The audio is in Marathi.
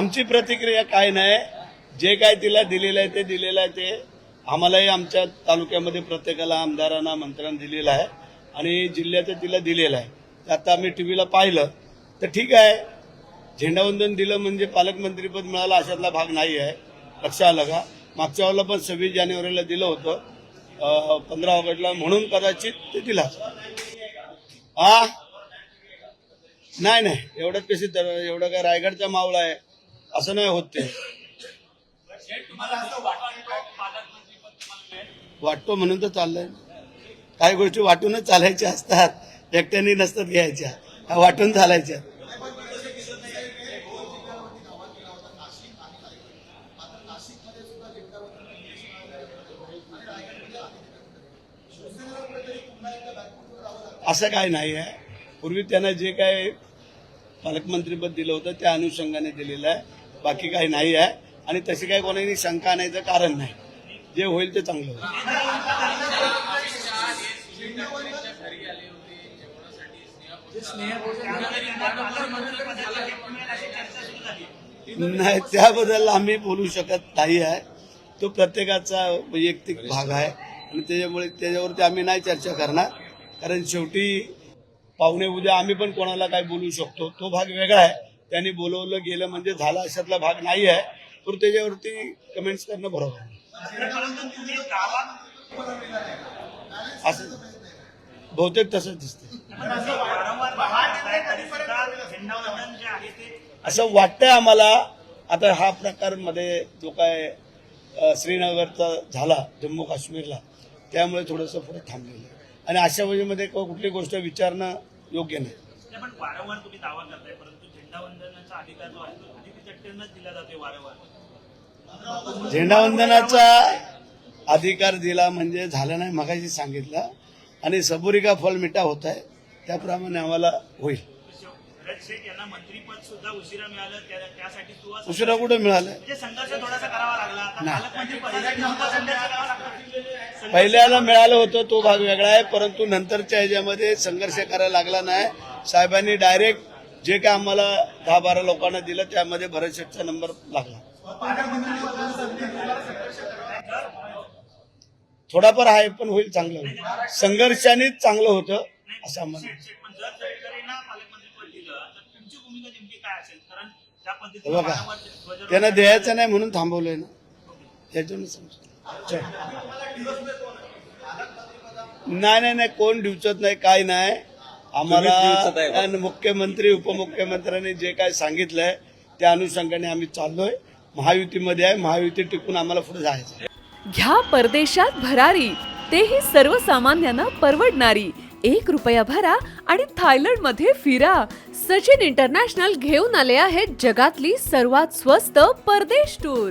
आमची प्रतिक्रिया काय नाही. जे काय तिला दिलेलं आहे ते दिलेलं आहे ते आम्हालाही आमच्या तालुक्यामध्ये प्रत्येकाला आमदारांना मंत्र्यांना दिलेलं आहे आणि जिल्ह्याचं तिला दिलेलं आहे. तर आता आम्ही टी व्हीला पाहिलं तर ठीक आहे. झेंडावंदन दिलं म्हणजे पालकमंत्रीपद मिळालं अशातला भाग नाही आहे. लक्षात आलं का मागच्या वेळेला पण सव्वीस जानेवारीला दिलं होतं. पंधरा ऑगस्टला म्हणून कदाचित ते दिला. हा नाही नाही. एवढंच कशी तर एवढं काय रायगडचा मावळा आहे. असं नाही होत ते. वाटतो म्हणून तर चाललंय. काही गोष्टी वाटूनच चालायच्या असतात. एकट्याने नसतात घ्यायच्या. ह्या वाटून चालायच्या. असं काय नाही आहे पूर्वी त्यांना जे काय पालकमंत्रीपद दिलं होतं त्या अनुषंगाने दिलेलं आहे. बाकी काही नाही आहे. आणि तशी काही कोणाही शंका आणायचं कारण नाही. जे होईल ते चांगलं होईल. नाही त्याबद्दल आम्ही बोलू शकत नाही आहे. तो प्रत्येकाचा वैयक्तिक भाग आहे. आणि त्याच्यामुळे त्याच्यावरती आम्ही नाही चर्चा करणार. कारण शेवटी पाहुणे उद्या आम्ही पण कोणाला काय बोलू शकतो. तो भाग वेगळा आहे. त्यांनी बोलवलं गेलं म्हणजे झाला अशातला भाग नाही आहे. तर त्याच्यावरती कमेंट्स करणं बरोबर आहे. असं बहुतेक तसंच दिसतं असं वाटतंय आम्हाला. आता हा प्रकारमध्ये जो काय श्रीनगरचा झाला जम्मू काश्मीरला त्यामुळे थोडंसं पुढे थांबलेलं आहे. आणि अशा वेळेमध्ये कुठली गोष्ट विचारणं योग्य नाही. नाही, पण वारंवार तुम्ही दावा करताय परंतु झेंडावंदनाचा अधिकार जो आहे तो अतिथी चट्टेंनाच दिला जातोय वारंवार. झेंडावंदनाचा अधिकार दिला म्हणजे झालं नाही मगाशी सांगितलं. आणि सबुरी का फल मिठा होत आहे त्याप्रमाणे आम्हाला होईल. भरत शेठ यांना मंत्रीपद सुद्धा उशिरा मिळालं त्यासाठी कुठं मिळालं? म्हणजे संघर्ष थोडासा करावा लागला. पहिल्याला मिळालं होतं तो भाग वेगळा आहे परंतु नंतरच्या ह्याच्यामध्ये संघर्ष करायला लागला नाही. साहेबांनी डायरेक्ट जे काय आम्हाला दहा बारा लोकांना दिलं त्यामध्ये भरत शेठचा नंबर लागला. थोडाफार आहे पण होईल चांगलं. होईल संघर्षानेच चांगलं होतं असं आम्हाला. बघा त्यांना द्यायचं नाही म्हणून थांबवलंय ना. त्याच्यावरून समजा. नाही नाही नाही कोण डिवचत नाही काय नाही. आम्हाला मुख्यमंत्री उपमुख्यमंत्र्यांनी जे काय सांगितलंय त्या अनुषंगाने आम्ही चाललोय. महायुतीमध्ये आहे महायुती टिकून आम्हाला पुढे जायचं. घ्या परदेशात भरारी तेही सर्वसामान्यांना परवडणारी. एक रुपया भरा आणि थायलंडमध्ये फिरा. सचिन इंटरनॅशनल घेऊन आले आहेत जगातली सर्वात स्वस्त परदेश टूर.